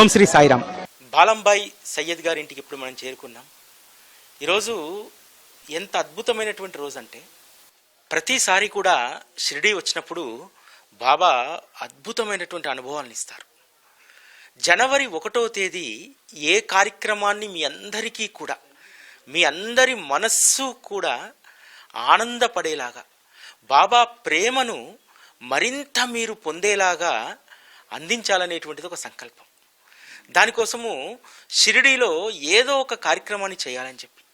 ఓం శ్రీ సాయిరామ్. బాలంబాయ్ సయ్యద్ గారి ఇంటికి ఇప్పుడు మనం చేరుకున్నాం. ఈరోజు ఎంత అద్భుతమైనటువంటి రోజు అంటే ప్రతిసారి కూడా షిరిడీ వచ్చినప్పుడు బాబా అద్భుతమైనటువంటి అనుభవాలను ఇస్తారు. జనవరి ఒకటో తేదీ ఏ కార్యక్రమాన్ని మీ అందరికీ కూడా మీ అందరి మనస్సు కూడా ఆనందపడేలాగా బాబా ప్రేమను మరింత మీరు పొందేలాగా అందించాలనేటువంటిది ఒక సంకల్పం. దానికోసము షిరిడీలో ఏదో ఒక కార్యక్రమాన్ని చేయాలని చెప్పి.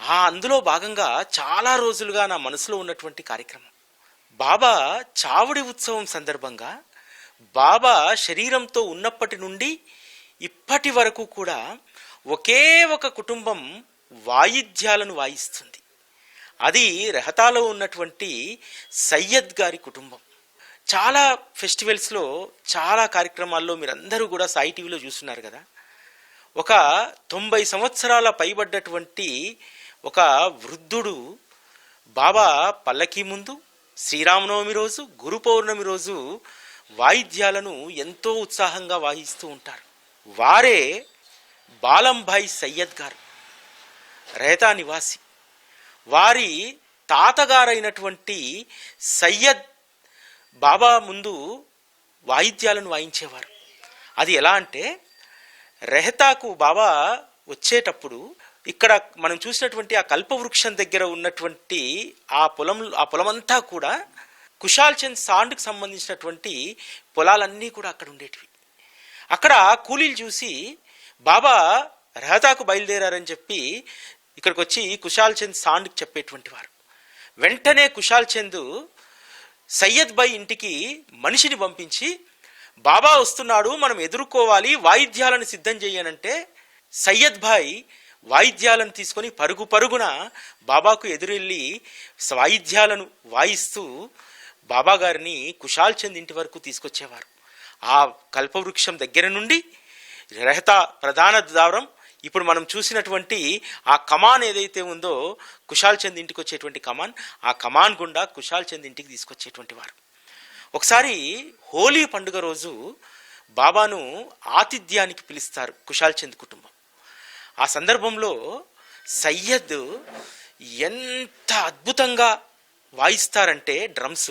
ఆ అందులో భాగంగా చాలా రోజులుగా నా మనసులో ఉన్నటువంటి కార్యక్రమం. బాబా చావుడి ఉత్సవం సందర్భంగా బాబా శరీరంతో ఉన్నప్పటి నుండి ఇప్పటి వరకు కూడా ఒకే ఒక కుటుంబం వాయిద్యాలను వాయిస్తుంది. అది రెహతాలో ఉన్నటువంటి సయ్యద్ గారి కుటుంబం. చాలా ఫెస్టివల్స్లో చాలా కార్యక్రమాల్లో మీరందరూ కూడా సాయి టీవీలో చూస్తున్నారు కదా. ఒక తొంభై సంవత్సరాల పైబడ్డటువంటి ఒక వృద్ధుడు బాబా పల్లకి ముందు శ్రీరామనవమి రోజు గురు పౌర్ణమి రోజు వాయిద్యాలను ఎంతో ఉత్సాహంగా వాయిస్తూ ఉంటారు. వారే బాలంభాయ్ సయ్యద్ గారు రేతా నివాసి. వారి తాతగారైనటువంటి సయ్యద్ బాబా ముందు వాయిద్యాలను వాయించేవారు. అది ఎలా అంటే రెహతాకు బాబా వచ్చేటప్పుడు ఇక్కడ మనం చూసినటువంటి ఆ కల్పవృక్షం దగ్గర ఉన్నటువంటి ఆ పొలం ఆ పొలమంతా కూడా కుషాల్ చంద్ సాండ్కి సంబంధించినటువంటి పొలాలన్నీ కూడా అక్కడ ఉండేటివి. అక్కడ కూలీలు చూసి బాబా రెహతాకు బయలుదేరారని చెప్పి ఇక్కడికి వచ్చి కుషాల్ చంద్ సాండ్కి చెప్పేటువంటి వారు. వెంటనే కుషాల్ చంద్ సయ్యద్ బాయ్ ఇంటికి మనిషిని పంపించి బాబా వస్తున్నాడు మనం ఎదుర్కోవాలి వాయిద్యాలను సిద్ధం చేయనంటే సయ్యద్ భాయ్ వాయిద్యాలను తీసుకొని పరుగు పరుగున బాబాకు ఎదురెళ్ళి వాయిద్యాలను వాయిస్తూ బాబా గారిని కుషాల్ చంద్ ఇంటి వరకు తీసుకొచ్చేవారు. ఆ కల్పవృక్షం దగ్గర నుండి రహత ప్రధాన ద్వారం ఇప్పుడు మనం చూసినటువంటి ఆ కమాన్ ఏదైతే ఉందో కుషాల్ చంద్ ఇంటికి వచ్చేటువంటి కమాన్ ఆ కమాన్ గుండా కుషాల్ చంద్ ఇంటికి తీసుకొచ్చేటువంటి వారు. ఒకసారి హోలీ పండుగ రోజు బాబాను ఆతిథ్యానికి పిలుస్తారు కుషాల్ చంద్ కుటుంబం. ఆ సందర్భంలో సయ్యద్ ఎంత అద్భుతంగా వాయిస్తారంటే డ్రమ్స్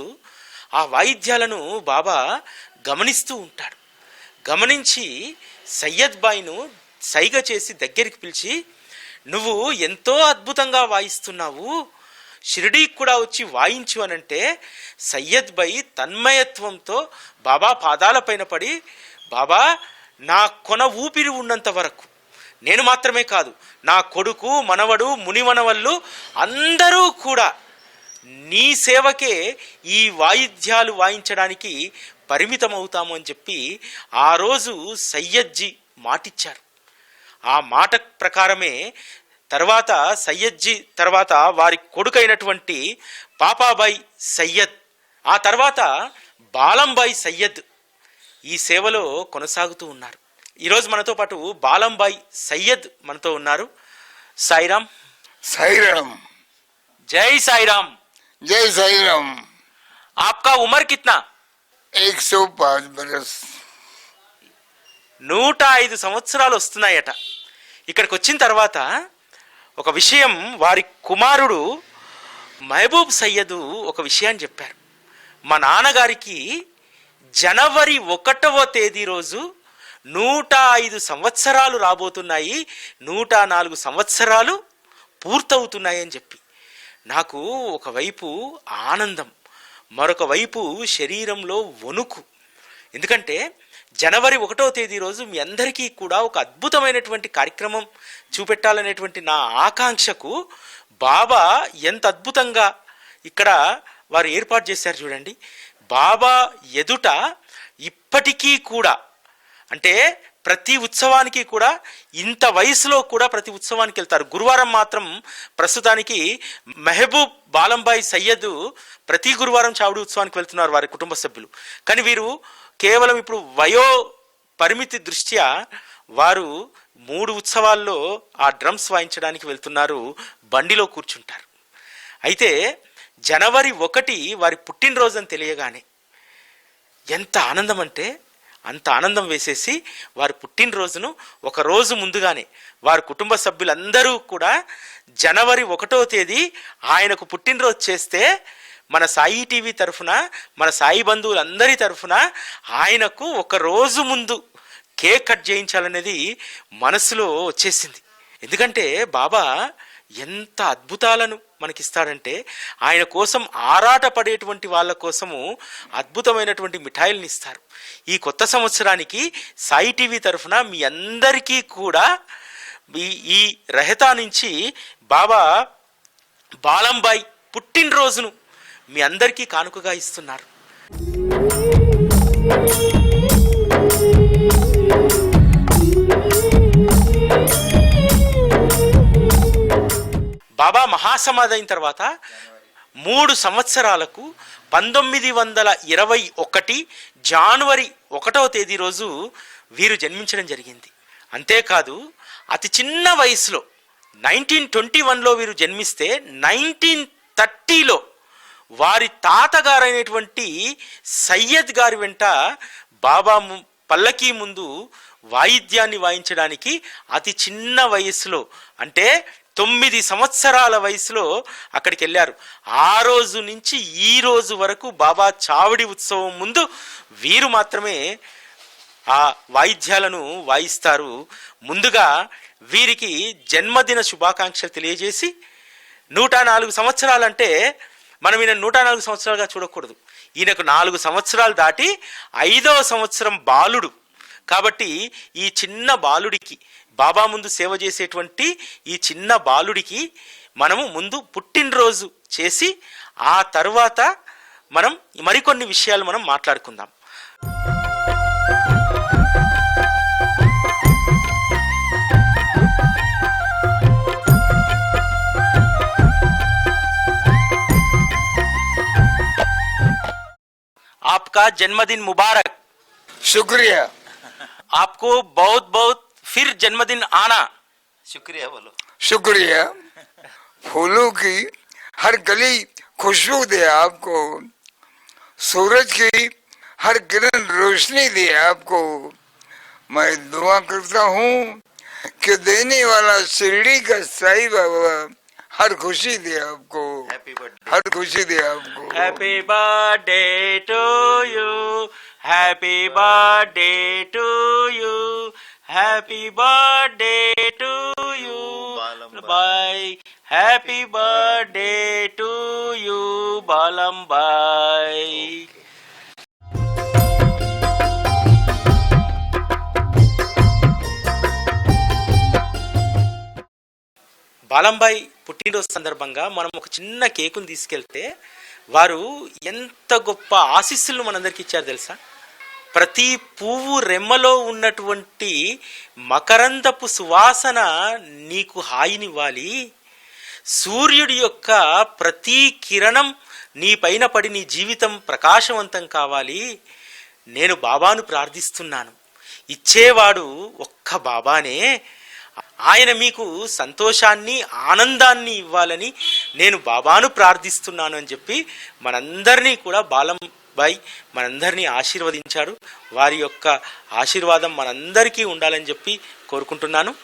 ఆ వాయిద్యాలను బాబా గమనిస్తూ ఉంటాడు. గమనించి సయ్యద్ బాయ్ను సైగ చేసి దగ్గరికి పిలిచి నువ్వు ఎంతో అద్భుతంగా వాయిస్తున్నావు. షిరిడీకి కూడా వచ్చి వాయించు అనంటే సయ్యద్ బై తన్మయత్వంతో బాబా పాదాలపైన పడి బాబా నా కొన ఊపిరి ఉన్నంత వరకు నేను మాత్రమే కాదు నా కొడుకు మనవడు మునిమనవళ్ళు అందరూ కూడా నీ సేవకే ఈ వాయిద్యాలు వాయించడానికి పరిమితమవుతాము అని చెప్పి ఆ రోజు సయ్యద్జీ మాటిచ్చారు. ఆ మాట ప్రకారమే తర్వాత సయ్యద్జీ తర్వాత వారి కొడుకైనటువంటి పాపాబాయ్ సయ్యద్ ఆ తర్వాత బాలంబాయ్ సయ్యద్ ఈ సేవలో కొనసాగుతూ ఉన్నారు ఈరోజు మనతో పాటు బాలంబాయ్ సయ్యద్ మనతో ఉన్నారు సాయిరామ్ साई राम జై సాయిరామ్ जय साई राम आपका उम्र कितना एक सौ पाँच बरस నూట ఐదు సంవత్సరాలు వస్తున్నాయట. ఇక్కడికి వచ్చిన తర్వాత ఒక విషయం వారి కుమారుడు మహబూబ్ సయ్యదు ఒక విషయాన్ని చెప్పారు. మా నాన్నగారికి జనవరి ఒకటవ తేదీ రోజు నూట ఐదు సంవత్సరాలు రాబోతున్నాయి. నూట నాలుగు సంవత్సరాలు పూర్తవుతున్నాయి అని చెప్పి. నాకు ఒకవైపు ఆనందం మరొక వైపు శరీరంలో వణుకు. ఎందుకంటే జనవరి ఒకటో తేదీ రోజు మీ అందరికీ కూడా ఒక అద్భుతమైనటువంటి కార్యక్రమం చూపెట్టాలనేటువంటి నా ఆకాంక్షకు బాబా ఎంత అద్భుతంగా ఇక్కడ వారు ఏర్పాటు చేశారు చూడండి. బాబా ఎదుట ఇప్పటికీ కూడా అంటే ప్రతి ఉత్సవానికి కూడా ఇంత వయసులో కూడా ప్రతి ఉత్సవానికి వెళ్తారు. గురువారం మాత్రం ప్రస్తుతానికి మెహబూబ్ బాలంబాయి సయ్యద్ ప్రతి గురువారం చావుడి ఉత్సవానికి వెళ్తున్నారు వారి కుటుంబ సభ్యులు. కానీ వీరు కేవలం ఇప్పుడు వయో పరిమితి దృష్ట్యా వారు మూడు ఉత్సవాల్లో ఆ డ్రమ్స్ వాయించడానికి వెళ్తున్నారు బండిలో కూర్చుంటారు. అయితే జనవరి ఒకటి వారి పుట్టినరోజని తెలియగానే ఎంత ఆనందం అంటే అంత ఆనందం వేసేసి వారి పుట్టినరోజును ఒక రోజు ముందుగానే వారి కుటుంబ సభ్యులందరూ కూడా జనవరి ఒకటో తేదీ ఆయనకు పుట్టినరోజు చేస్తే మన సాయి టీవీ తరఫున మన సాయి బంధువులందరి తరఫున ఆయనకు ఒక రోజు ముందు కేక్ కట్ చేయించాలనేది మనసులో వచ్చేసింది. ఎందుకంటే బాబా ఎంత అద్భుతాలను మనకిస్తాడంటే ఆయన కోసం ఆరాట పడేటువంటి వాళ్ళ కోసము అద్భుతమైనటువంటి మిఠాయిల్ని ఇస్తారు. ఈ కొత్త సంవత్సరానికి సాయి టీవీ తరఫున మీ అందరికీ కూడా ఈ ఈ రహతా నుంచి బాబా బాలంబాయ్ పుట్టినరోజును మీ అందరికీ కానుకగా ఇస్తున్నారు. బాబా మహాసమాధి అయిన తర్వాత మూడు సంవత్సరాలకు పంతొమ్మిది వందల ఇరవై ఒకటి జనవరి ఒకటవ తేదీ రోజు వీరు జన్మించడం జరిగింది. అంతేకాదు అతి చిన్న వయసులో నైన్టీన్ ట్వంటీ వన్లో వీరు జన్మిస్తే నైన్టీన్ థర్టీలో వారి తాతగారైనటువంటి సయ్యద్ గారి వెంట బాబా ము- పల్లకీ ముందు వాయిద్యాన్ని వాయించడానికి అతి చిన్న వయసులో అంటే తొమ్మిది సంవత్సరాల వయసులో అక్కడికి వెళ్ళారు. ఆ రోజు నుంచి ఈ రోజు వరకు బాబా చావడి ఉత్సవం ముందు వీరు మాత్రమే ఆ వాయిద్యాలను వాయిస్తారు. ముందుగా వీరికి జన్మదిన శుభాకాంక్షలు తెలియజేసి నూట నాలుగు సంవత్సరాలంటే మనం ఈయన నూట నాలుగు సంవత్సరాలుగా చూడకూడదు. ఈయనకు నాలుగు సంవత్సరాలు దాటి ఐదవ సంవత్సరం బాలుడు. కాబట్టి ఈ చిన్న బాలుడికి బాబా ముందు సేవ చేసేటువంటి ఈ చిన్న బాలుడికి మనము ముందు పుట్టినరోజు చేసి ఆ తర్వాత మనం మరికొన్ని విషయాలు మనం మాట్లాడుకుందాం. आपका जन्मदिन मुबारक। शुक्रिया। आपको बहुत बहुत फिर जन्मदिन आना। शुक्रिया बोलो। शुक्रिया। फूलों की हर गली खुशबू दे आपको। सूरज की हर किरण रोशनी दे आपको। मैं दुआ करता हूँ कि देने वाला शिरडी का साई बाबा हर खुशी दे आपको। हर खुशी दे आपको। Happy birthday to you happy birthday to you happy birthday to you भाई happy birthday to you Balam भाई बालम भाई పుట్టినరోజు సందర్భంగా మనం ఒక చిన్న కేకును తీసుకెళ్తే వారు ఎంత గొప్ప ఆశీస్సులు మనందరికి ఇచ్చారు తెలుసా? ప్రతి పువ్వు రెమ్మలో ఉన్నటువంటి మకరందపు సువాసన నీకు హాయినివ్వాలి. సూర్యుడి యొక్క ప్రతి కిరణం నీ పైన పడి నీ జీవితం ప్రకాశవంతం కావాలి. నేను బాబాను ప్రార్థిస్తున్నాను. ఇచ్చేవాడు ఒక్క బాబానే. ఆయన మీకు సంతోషాన్ని ఆనందాన్ని ఇవ్వాలని నేను బాబాను ప్రార్థిస్తున్నాను అని చెప్పి మనందరినీ కూడా బాలం బాయ్ మనందరినీ ఆశీర్వదించాడు వారి యొక్క ఆశీర్వాదం మనందరికీ ఉండాలని చెప్పి కోరుకుంటున్నాను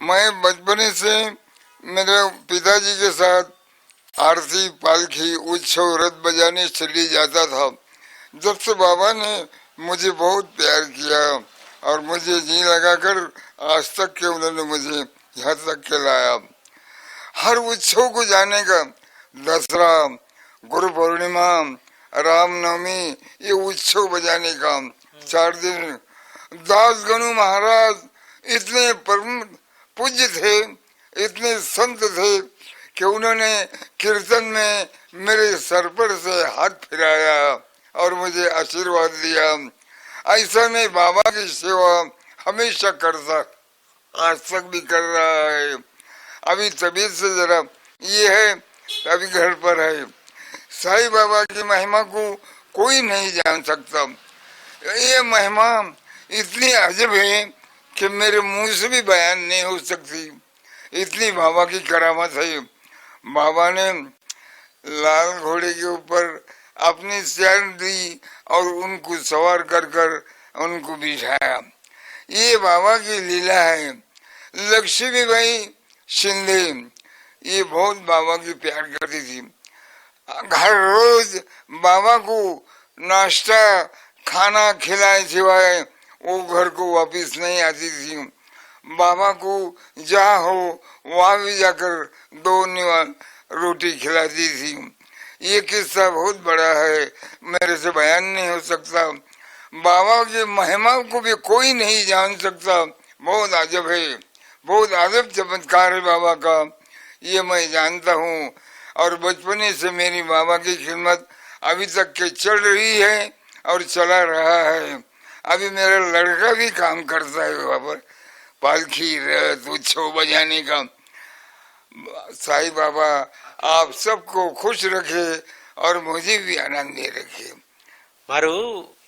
मैं बचपने से मेरे पिताजी के साथ आरती पालखी उत्सव रथ बजाने चली जाता था। जब से बाबा ने मुझे बहुत प्यार किया और मुझे जी लगाकर आज तक के उन्होंने मुझे यहाँ तक के लाया। हर उत्सव को जाने का दसरा, गुरु पूर्णिमा, रामनवमी, ये उत्सव बजाने का चार दिन। दास गणु महाराज इतने परम पूज्य थे, इतने संत थे कि उन्होंने कीर्तन में मेरे सर पर से हाथ फिराया और मुझे आशीर्वाद दिया। ऐसा मैं बाबा की सेवा हमेशा करता आज तक भी कर रहा है। अभी तबीयत से जरा ये है, अभी घर पर है। साईं बाबा की महिमा को कोई नहीं जान सकता। ये महिमा इतनी अजब है कि मेरे मुँह से भी बयान नहीं हो सकती। इतनी बाबा की करामत है। बाबा ने लाल घोड़े के ऊपर अपनी सैर दी और उनको सवार कर कर उनको बिठाया। ये बाबा की लीला है। लक्ष्मी भाई शिंदे, ये बहुत बाबा की प्यार करती थी। हर रोज बाबा को नाश्ता, खाना खिलाए सिवाय वो घर को वापस नहीं आती थी। बाबा को जहाँ हो, वहाँ भी जाकर दो रोटी खिलाती थी। ये किस्सा बहुत बड़ा है, मेरे से बयान नहीं हो सकता। बाबा की महिमा को भी कोई नहीं जान सकता। बहुत अजब है, बहुत अजब चमत्कार है बाबा का। ये मैं जानता हूँ, और बचपने से मेरी बाबा की खिदमत अभी तक के चल रही है और चला रहा है। अभी मेरा लड़का भी काम करता है पर। पालखी रथ उत्सव बजाने का साईं बाबा आप सबको खुश रखे और मुझे भी आनंद दे रखे వారు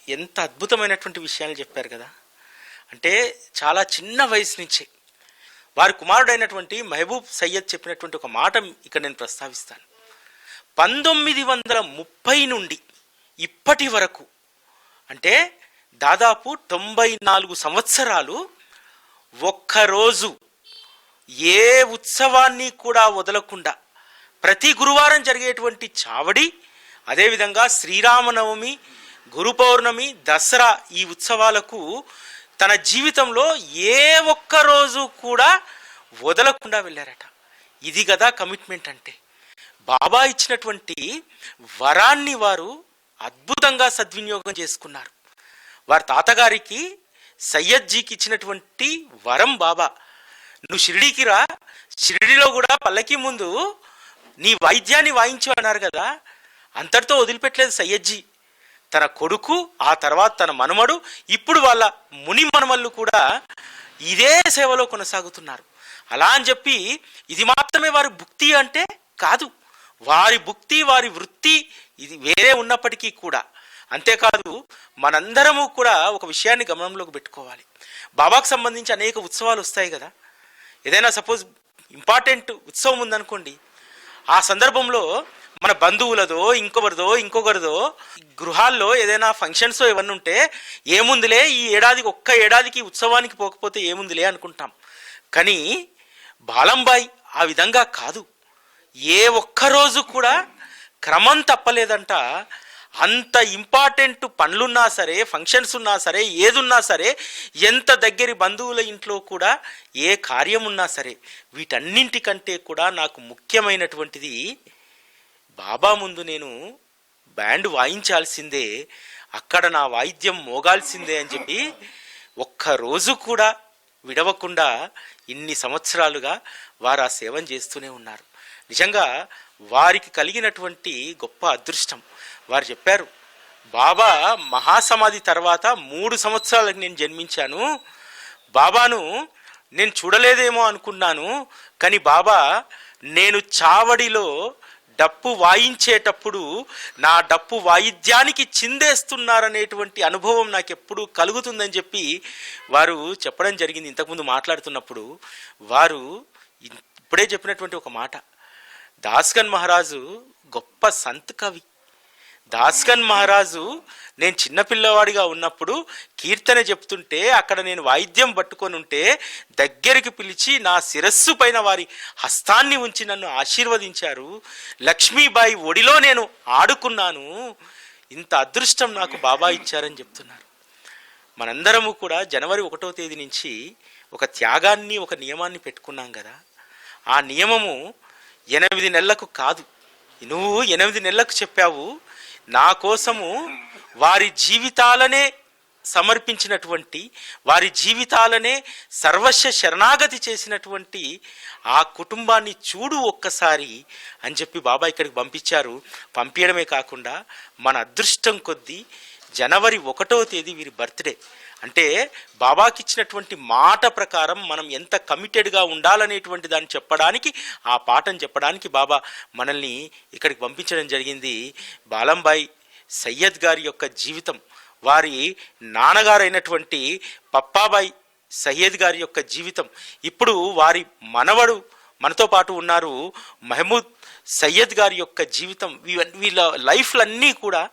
ఎంత అద్భుతమైనటువంటి విషయాలు చెప్పారు కదా అంటే చాలా చిన్న వయసు నుంచే వారి కుమారుడైనటువంటి మహబూబ్ సయ్యద్ చెప్పినటువంటి ఒక మాట ఇక్కడ నేను ప్రస్తావిస్తాను పంతొమ్మిది వందల ముప్పై నుండి ఇప్పటి వరకు అంటే దాదాపు తొంభై నాలుగు సంవత్సరాలు ఒక్కరోజు ఏ ఉత్సవాన్ని కూడా వదలకుండా ప్రతి గురువారం జరిగేటువంటి చావడి అదేవిధంగా శ్రీరామనవమి గురు పౌర్ణమి దసరా ఈ ఉత్సవాలకు తన జీవితంలో ఏ ఒక్క రోజు కూడా వదలకుండా వెళ్ళారట. ఇది కదా కమిట్మెంట్ అంటే. బాబా ఇచ్చినటువంటి వరాన్ని వారు అద్భుతంగా సద్వినియోగం చేసుకున్నారు. వారి తాతగారికి సయ్యద్జీకి ఇచ్చినటువంటి వరం బాబా. నువ్వు షిరిడీకి రా షిరిడిలో కూడా పల్లకి ముందు నీ వాయిద్యాన్ని వాయించు అన్నారు కదా. అంతటితో వదిలిపెట్టలేదు సయ్యద్జీ. తన కొడుకు ఆ తర్వాత తన మనమడు ఇప్పుడు వాళ్ళ ముని మనమళ్ళు కూడా ఇదే సేవలో కొనసాగుతున్నారు. అలా అని చెప్పి ఇది మాత్రమే వారి భుక్తి అంటే కాదు. వారి భుక్తి వారి వృత్తి ఇది వేరే ఉన్నప్పటికీ కూడా. అంతేకాదు మనందరము కూడా ఒక విషయాన్ని గమనంలోకి పెట్టుకోవాలి. బాబాకు సంబంధించి అనేక ఉత్సవాలు వస్తాయి కదా. ఏదైనా సపోజ్ ఇంపార్టెంట్ ఉత్సవం ఉందనుకోండి. ఆ సందర్భంలో మన బంధువులదో ఇంకొకరిదో ఇంకొకరిదో గృహాల్లో ఏదైనా ఫంక్షన్స్ ఇవన్నీ ఉంటే ఏముందిలే ఈ ఏడాదికి ఒక్క ఏడాదికి ఉత్సవానికి పోకపోతే ఏముందిలే అనుకుంటాం. కానీ బాలంబాయి ఆ విధంగా కాదు. ఏ ఒక్క రోజు కూడా క్రమం తప్పలేదంట అంత ఇంపార్టెంట్ పనులున్నా సరే ఫంక్షన్స్ ఉన్నా సరే ఏదున్నా సరే ఎంత దగ్గరి బంధువుల ఇంట్లో కూడా ఏ కార్యం ఉన్నా సరే వీటన్నింటికంటే కూడా నాకు ముఖ్యమైనటువంటిది బాబా ముందు నేను బ్యాండ్ వాయించాల్సిందే అక్కడ నా వాయిద్యం మోగాల్సిందే అని చెప్పి ఒక్క రోజు కూడా విడవకుండా ఇన్ని సంవత్సరాలుగా వారు ఆ సేవం చేస్తూనే ఉన్నారు. నిజంగా వారికి కలిగినటువంటి గొప్ప అదృష్టం. వారు చెప్పారు బాబా మహాసమాధి తర్వాత మూడు సంవత్సరాలకు నేను జన్మించాను. బాబాను నేను చూడలేదేమో అనుకున్నాను కానీ బాబా నేను చావడిలో డప్పు వాయించేటప్పుడు నా డప్పు వాయిద్యానికి చిందేస్తున్నారనేటువంటి అనుభవం నాకు ఎప్పుడు కలుగుతుందని చెప్పి వారు చెప్పడం జరిగింది ఇంతకుముందు మాట్లాడుతున్నప్పుడు. వారు ఇప్పుడే చెప్పినటువంటి ఒక మాట దాస్కన్ మహారాజు గొప్ప సంత్ కవి. దాస్కన్ మహారాజు నేను చిన్నపిల్లవాడిగా ఉన్నప్పుడు కీర్తన చెప్తుంటే అక్కడ నేను వాయిద్యం పట్టుకొని ఉంటే దగ్గరికి పిలిచి నా శిరస్సు పైన వారి హస్తాన్ని ఉంచి నన్ను ఆశీర్వదించారు. లక్ష్మీబాయి ఒడిలో నేను ఆడుకున్నాను. ఇంత అదృష్టం నాకు బాబా ఇచ్చారని చెప్తున్నారు. మనందరము కూడా జనవరి ఒకటో తేదీ నుంచి ఒక త్యాగాన్ని ఒక నియమాన్ని పెట్టుకున్నాం కదా. ఆ నియమము ఎనిమిది నెలలకు కాదు. నువ్వు ఎనిమిది నెలలకు చెప్పావు. నా కోసము వారి జీవితాలనే సమర్పించినటువంటి వారి జీవితాలనే సర్వస్వ శరణాగతి చేసినటువంటి ఆ కుటుంబాన్ని చూడు ఒక్కసారి అని చెప్పి బాబా ఇక్కడికి పంపించారు. పంపించడమే కాకుండా మన అదృష్టం కొద్దీ జనవరి ఒకటో తేదీ వీరి బర్త్డే. అంటే బాబాకి ఇచ్చినటువంటి మాట ప్రకారం మనం ఎంత కమిటెడ్గా ఉండాలనేటువంటి దాన్ని చెప్పడానికి ఆ పాఠం చెప్పడానికి బాబా మనల్ని ఇక్కడికి పంపించడం జరిగింది. బాలంబాయి సయ్యద్ గారి యొక్క జీవితం వారి నాన్నగారైనటువంటి పప్పాబాయి సయ్యద్ గారి యొక్క జీవితం. ఇప్పుడు వారి మనవడు మనతో పాటు ఉన్నారు మహమూద్ సయ్యద్ గారి యొక్క జీవితం. వీళ్ళ లైఫ్లన్నీ కూడా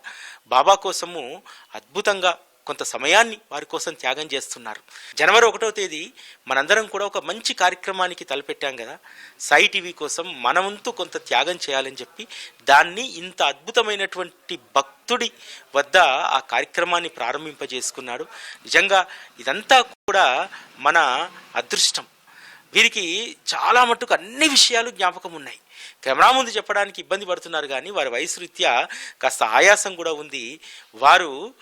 బాబా కోసము అద్భుతంగా కొంత సమయాన్ని వారి కోసం త్యాగం చేస్తున్నారు. జనవరి ఒకటో తేదీ మనందరం కూడా ఒక మంచి కార్యక్రమానికి తలపెట్టాం కదా. సాయి టీవీ కోసం మనవంతు కొంత త్యాగం చేయాలని చెప్పి దాన్ని ఇంత అద్భుతమైనటువంటి భక్తుడి వద్ద ఆ కార్యక్రమాన్ని ప్రారంభింపజేసుకున్నాడు. నిజంగా ఇదంతా కూడా మన అదృష్టం. వీరికి చాలా మట్టుకు అన్ని విషయాలు జ్ఞాపకం ఉన్నాయి. కెమెరా ముందు చెప్పడానికి ఇబ్బంది పడుతున్నారు కానీ వారి వయసు రీత్యా కాస్త ఆయాసం కూడా ఉంది. వారు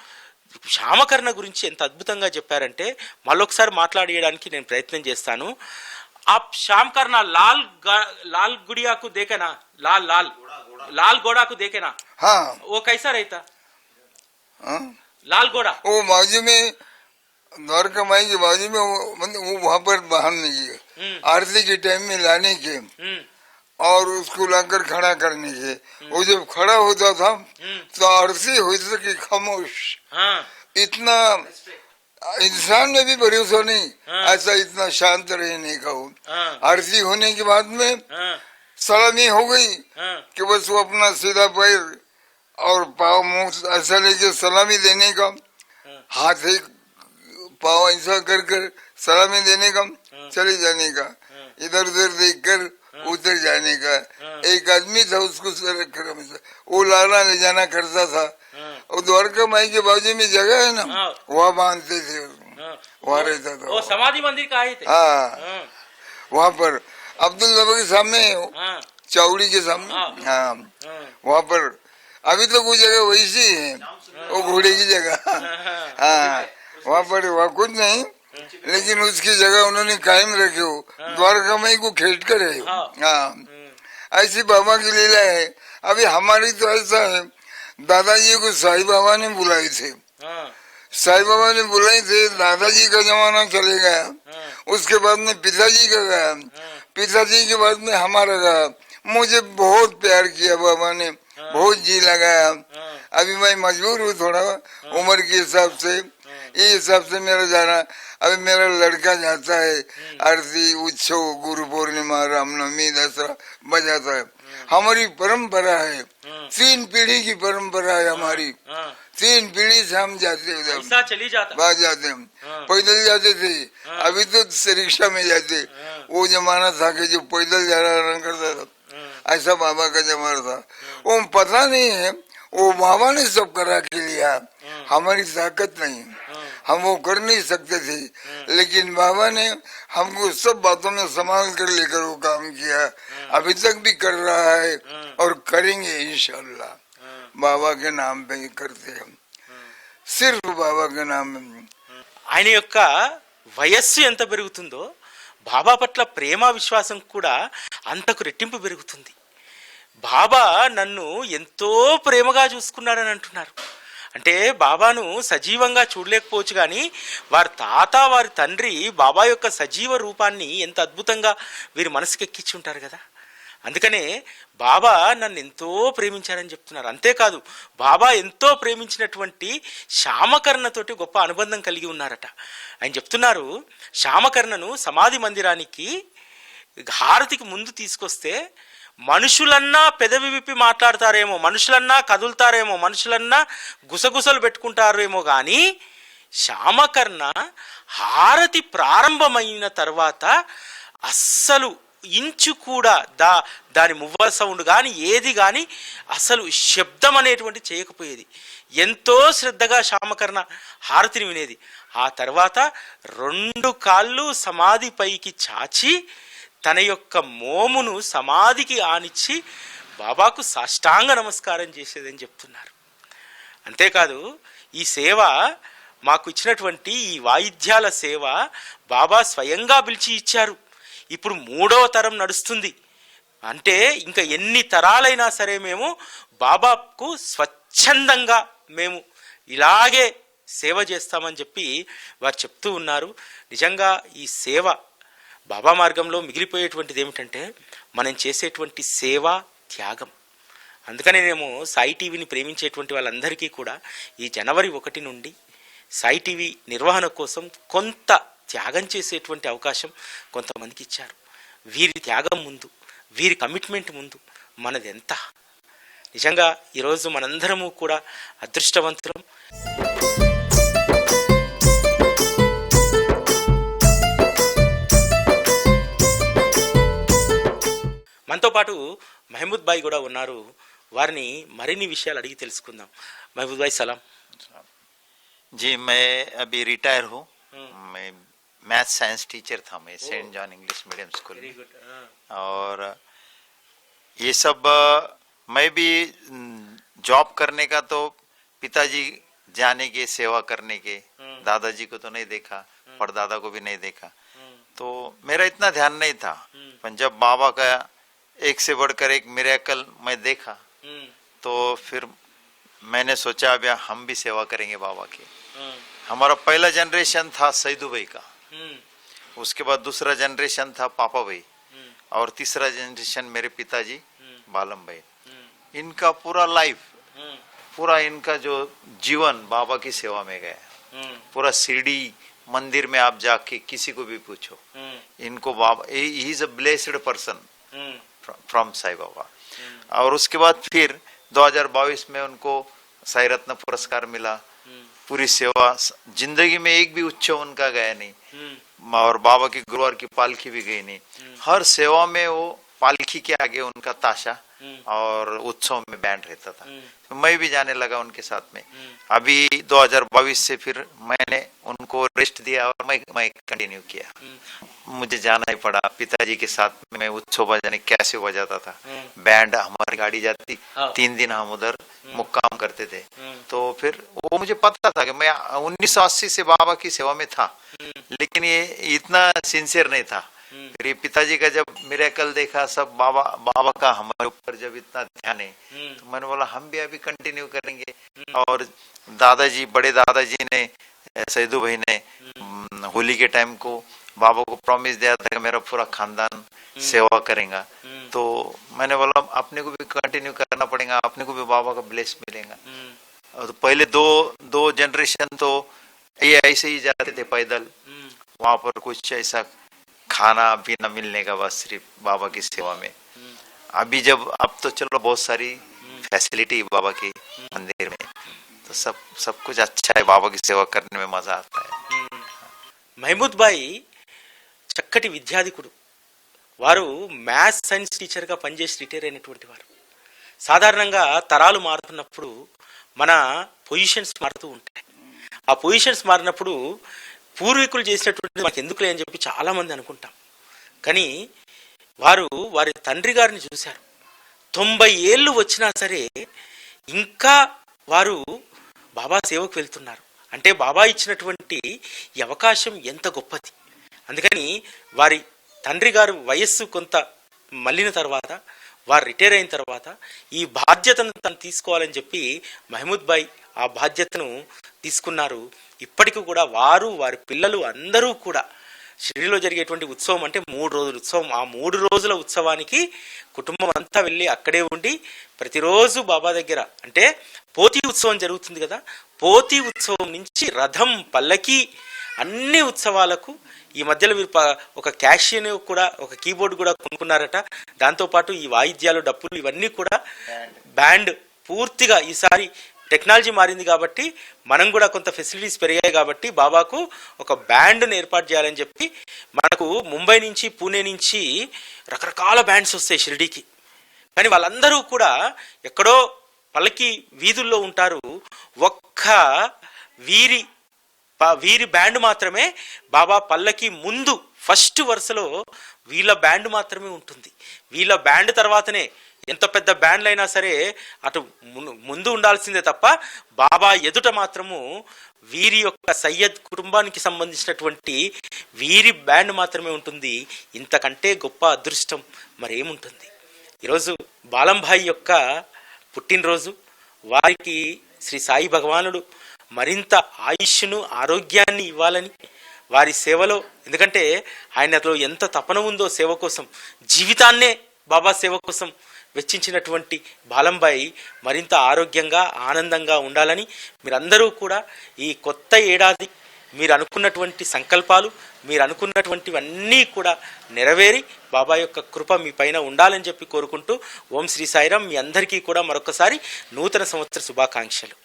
శ్యామకర్ణ గురించి ఎంత అద్భుతంగా చెప్పారంటే మళ్ళొకసారి మాట్లాడేయడానికి నేను ప్రయత్నం చేస్తాను आप श्याम करना लाल गा- लाल गुड़िया को देखे ना लाल लाल लाल घोड़ा को देखे ना हाँ वो कैसा रहता हाँ लाल घोड़ा वो बाजू में द्वारका माई के बाजू में वो मतलब वो वहाँ पर वाहन नहीं है हम्म। आरती के टाइम में लाने के हम्म और उसको लाकर खड़ा करने के। वो जब खड़ा होता था हम्म। तो आरती होती कि खामोश। हाँ। इतना इंसान में भी भरोसा नहीं। हाँ। ऐसा इतना शांत रहने का हो। हाँ। आरती होने के बाद में हाँ। सलामी हो गई हाँ। कि बस वो अपना सीधा पैर और पाव मुँह ऐसा लेके सलामी देने का हाँ। हाथ एक पाव ऐसा कर कर सलामी देने का हाँ। चले जाने का। हाँ। इधर उधर देख कर उतर जाने का। हाँ। एक आदमी था उसको वो लाना ले जाना करता था। हाँ। और द्वारका माई के बाजू में जगह है ना हाँ। वहाँ बांधते थे हाँ। वहाँ रहता था वो समाधि मंदिर का हाँ हाँ। वहाँ पर अब्दुल नबी के सामने हाँ। चौड़ी के सामने। हाँ। हाँ। हाँ। वहाँ पर अभी तो वो जगह वैसी है। वो घोड़े की जगह। हाँ। हाँ। वहाँ पर वहाँ कुछ नहीं। लेकिन उसकी जगह उन्होंने कायम रखे हो। द्वारका माई को खेट कर है। हाँ। हाँ। हम्म, ऐसी बाबा की लीला है। अभी हमारी तो ऐसा है। दादाजी को साई बाबा ने बुलाए थे। हाँ। साईं बाबा ने बुलाए थे दादाजी का जमाना चले गया। हाँ। उसके बाद में पिताजी का गया। हाँ। पिताजी के बाद में हमारा गया। मुझे बहुत प्यार किया बाबा ने। बहुत जी लगाया। हाँ। अभी मैं मजबूर हूँ थोड़ा उम्र के हिसाब से। ये हिसाब से मेरा जाना अभी मेरा लड़का जाता है आरती उत्सव गुरु पूर्णिमा रामनवमी दसरा बजाता है। हमारी परंपरा है। हाँ तीन पीढ़ी की परंपरा है हमारी। हाँ। तीन पीढ़ी से हम जाते हैं उधर। चली जाता। बाहर जाते हम। हाँ। पैदल जाते थे। अभी तो रिक्शा में जाते। हाँ। वो जमाना था कि जो पैदल जाना करता था। हाँ। ऐसा बाबा का जमाना था। वो पता नहीं है वो बाबा ने सब करा के लिया। हमारी ताकत नहीं। हाँ हम वो कर नहीं सकते थे लेकिन बाबा ने हमको सब बातों में संभाल कर लेकर वो काम किया अभी तक भी कर रहा है और करेंगे इंशाल्लाह हाँ बाबा के नाम पे ही करते हैं सिर्फ बाबा के नाम में ఆయన యొక్క వయస్సు ఎంత పెరుగుతుందో బాబా పట్ల ప్రేమ విశ్వాసం కూడా అంతకు రెట్టింపు పెరుగుతుంది బాబా నన్ను ఎంతో ప్రేమగా చూసుకున్నారని అంటున్నారు అంటే బాబాను సజీవంగా చూడలేకపోవచ్చు కానీ వారి తాత వారి తండ్రి బాబా యొక్క సజీవ రూపాన్ని ఎంత అద్భుతంగా వీరి మనసుకి ఎక్కించుంటారు కదా. అందుకనే బాబా నన్ను ఎంతో ప్రేమించారని చెప్తున్నారు. అంతేకాదు బాబా ఎంతో ప్రేమించినటువంటి శ్యామకర్ణతోటి గొప్ప అనుబంధం కలిగి ఉన్నారట. ఆయన చెప్తున్నారు శ్యామకర్ణను సమాధి మందిరానికి హారతికి ముందు తీసుకొస్తే మనుషులన్నా పెదవి విప్పి మాట్లాడతారేమో మనుషులన్నా కదులుతారేమో మనుషులన్నా గుసగుసలు పెట్టుకుంటారేమో కానీ శ్యామకర్ణ హారతి ప్రారంభమైన తర్వాత అస్సలు ఇంచు కూడా దా దాని మువ్వల సౌండ్ కానీ ఏది కానీ అసలు శబ్దం అనేటువంటి చేయకపోయేది. ఎంతో శ్రద్ధగా శ్యామకర్ణ హారతిని వినేది. ఆ తర్వాత రెండు కాళ్ళు సమాధి పైకి చాచి తన యొక్క మోమును సమాధికి ఆనిచ్చి బాబాకు సాష్టాంగ నమస్కారం చేసేదని చెప్తున్నారు. అంతేకాదు ఈ సేవ మాకు ఇచ్చినటువంటి ఈ వాయిద్యాల సేవ బాబా స్వయంగా పిలిచి ఇచ్చారు. ఇప్పుడు మూడవ తరం నడుస్తుంది. అంటే ఇంకా ఎన్ని తరాలైనా సరే మేము బాబాకు స్వచ్ఛందంగా మేము ఇలాగే సేవ చేస్తామని చెప్పి వారు చెప్తూ ఉన్నారు. నిజంగా ఈ సేవ బాబా మార్గంలో మిగిలిపోయేటువంటిది ఏమిటంటే మనం చేసేటువంటి సేవ త్యాగం. అందుకనే మేము సాయి టీవీని ప్రేమించేటువంటి వాళ్ళందరికీ కూడా ఈ జనవరి ఒకటి నుండి సాయి టీవీ నిర్వహణ కోసం కొంత త్యాగం చేసేటువంటి అవకాశం కొంతమందికి ఇచ్చారు. వీరి త్యాగం ముందు వీరి కమిట్మెంట్ ముందు మనది ఎంత నిజంగా ఈరోజు మనందరము కూడా అదృష్టవంతులం. మనతో పాటు మహమూద్ బాయ్ కూడా ఉన్నారు వారిని మరిన్ని విషయాలు అడిగి తెలుసుకుందాం మహమూద్ బాయ్ సలాం जी मैं अभी रिटायर हूँ हम्म। मैं मैथ साइंस टीचर था मैं Saint John English medium school में గుడ్ और ये सब अ, मैं भी जॉब करने का तो पिताजी जाने के सेवा करने के हम्म। दादाजी को तो नहीं देखा परदादा को भी नहीं देखा तो मेरा इतना ध्यान नहीं था हम्म। पर जब बाबा का एक से बढ़कर एक मिरेकल मैं देखा। तो फिर मैंने सोचा अब हम भी सेवा करेंगे बाबा की। हमारा पहला जनरेशन था सैदू भाई का। उसके बाद दूसरा जनरेशन था पापा भाई। और तीसरा जनरेशन मेरे पिताजी बालम भाई। इनका पूरा लाइफ पूरा इनका जो जीवन बाबा की सेवा में गया। पूरा सीढ़ी मंदिर में आप जाके किसी को भी पूछो। इनको बाबा he is a blessed person from Sai Baba और उसके बाद फिर 2022 में उनको साई रत्न पुरस्कार मिला। पूरी सेवा ज़िंदगी में एक भी उच्च उनका गया नहीं। और बाबा की गुरुवार की पालकी भी गई नहीं। हर सेवा में वो पालकी के आगे उनका ताशा। और उत्सव में बैंड रहता था। तो मैं भी जाने लगा उनके साथ में। अभी 2022 से फिर मैंने उनको रेस्ट दिया और मैं मैं कंटिन्यू किया। मुझे जाना ही पड़ा। पिताजी के साथ में मैं उत्सव बजाने कैसे बजाता था। बैंड हमारी गाड़ी जाती हाँ। तीन दिन हम उधर मुक्काम करते थे। तो फिर वो मुझे पता था कि मैं 1980 से बाबा की सेवा में था। लेकिन ये इतना सिंसियर नहीं था। फिर ये पिताजी का जब मेरे कल देखा सब बाबा बाबा का हमारे ऊपर जब इतना ध्यान है तो मैंने बोला हम भी अभी कंटिन्यू करेंगे। और दादाजी बड़े दादाजी ने सैदू भाई ने हम्म, होली के टाइम को बाबा को प्रॉमिस दिया था कि मेरा पूरा खानदान सेवा करेगा। तो मैंने बोला अपने को भी कंटिन्यू करना पड़ेगा अपने को भी बाबा का ब्लेस मिलेगा। और तो पहले दो दो जनरेशन तो ये ऐसे ही जाते थे पैदल। वहाँ पर कुछ ऐसा खाना पीना मिलने का बस सिर्फ बाबा की सेवा में अभी जब अब तो चलो बहुत सारी फैसिलिटी बाबा की मंदिर में तो सब सब कुछ अच्छा है बाबा की सेवा करने में मजा आता है మహమూద్ బాయ్ చక్కటి విద్యాధికుడు వారు మ్యాథ్స్ సైన్స్ టీచర్గా పనిచేసి రిటైర్ అయినటువంటి వారు సాధారణంగా తరాలు మారుతున్నప్పుడు మన పొజిషన్స్ మారుతూ ఉంటాయి ఆ పొజిషన్స్ మారినప్పుడు పూర్వీకులు చేసినటువంటి మాకు ఎందుకులే అని చెప్పి చాలామంది అనుకుంటాం. కానీ వారు వారి తండ్రి గారిని చూశారు. తొంభై ఏళ్ళు వచ్చినా సరే ఇంకా వారు బాబా సేవకు వెళ్తున్నారు. అంటే బాబా ఇచ్చినటువంటి ఈ అవకాశం ఎంత గొప్పది. అందుకని వారి తండ్రి గారు వయస్సు కొంత మళ్ళిన తర్వాత వారు రిటైర్ అయిన తర్వాత ఈ బాధ్యతను తను తీసుకోవాలని చెప్పి మహమూద్ బాయ్ ఆ బాధ్యతను తీసుకున్నారు. ఇప్పటికీ కూడా వారు వారి పిల్లలు అందరూ కూడా షిరిడిలో జరిగేటువంటి ఉత్సవం అంటే మూడు రోజుల ఉత్సవం. ఆ మూడు రోజుల ఉత్సవానికి కుటుంబం అంతా వెళ్ళి అక్కడే ఉండి ప్రతిరోజు బాబా దగ్గర అంటే పోతి ఉత్సవం జరుగుతుంది కదా పోతి ఉత్సవం నుంచి రథం పల్లకి అన్ని ఉత్సవాలకు ఈ మధ్యలో ప- ఒక క్యాషియన్ కూడా ఒక కీబోర్డ్ కూడా కొనుక్కున్నారట. దాంతోపాటు ఈ వాయిద్యాలు డప్పులు ఇవన్నీ కూడా బ్యాండ్ పూర్తిగా ఈసారి టెక్నాలజీ మారింది కాబట్టి మనం కూడా కొంత ఫెసిలిటీస్ పెరిగాయి కాబట్టి బాబాకు ఒక బ్యాండ్ను ఏర్పాటు చేయాలని చెప్పి మనకు ముంబై నుంచి పూణే నుంచి రకరకాల బ్యాండ్స్ వస్తాయి షిరిడీకి. కానీ వాళ్ళందరూ కూడా ఎక్కడో పల్లకి వీధుల్లో ఉంటారు. ఒక్క వీరి వీరి బ్యాండ్ మాత్రమే బాబా పల్లకి ముందు ఫస్ట్ వరుసలో వీళ్ళ బ్యాండ్ మాత్రమే ఉంటుంది. వీళ్ళ బ్యాండ్ తర్వాతనే ఎంత పెద్ద బ్యాండ్లు అయినా సరే అటు ముందు ఉండాల్సిందే తప్ప బాబా ఎదుట మాత్రము వీరి యొక్క సయ్యద్ కుటుంబానికి సంబంధించినటువంటి వీరి బ్యాండ్ మాత్రమే ఉంటుంది. ఇంతకంటే గొప్ప అదృష్టం మరేముంటుంది? ఈరోజు బాలంభాయి యొక్క పుట్టినరోజు వారికి శ్రీ సాయి భగవానుడు మరింత ఆయుష్ను ఆరోగ్యాన్ని ఇవ్వాలని వారి సేవలో. ఎందుకంటే ఆయనలో ఎంత తపన ఉందో సేవ కోసం జీవితాన్నే బాబా సేవ కోసం వెచ్చించినటువంటి బాలంబాయి మరింత ఆరోగ్యంగా ఆనందంగా ఉండాలని మీరందరూ కూడా ఈ కొత్త ఏడాది మీరు అనుకున్నటువంటి సంకల్పాలు మీరు అనుకున్నటువంటివన్నీ కూడా నెరవేరి బాబా యొక్క కృప మీ పైన ఉండాలని చెప్పి కోరుకుంటూ ఓం శ్రీ సాయిరాం మీ అందరికీ కూడా మరొకసారి నూతన సంవత్సర శుభాకాంక్షలు.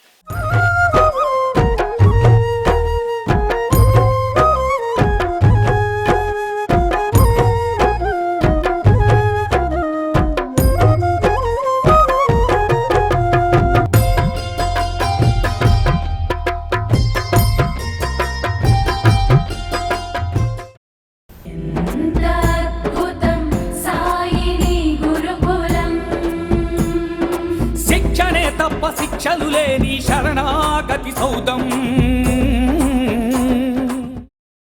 గతి సౌదం.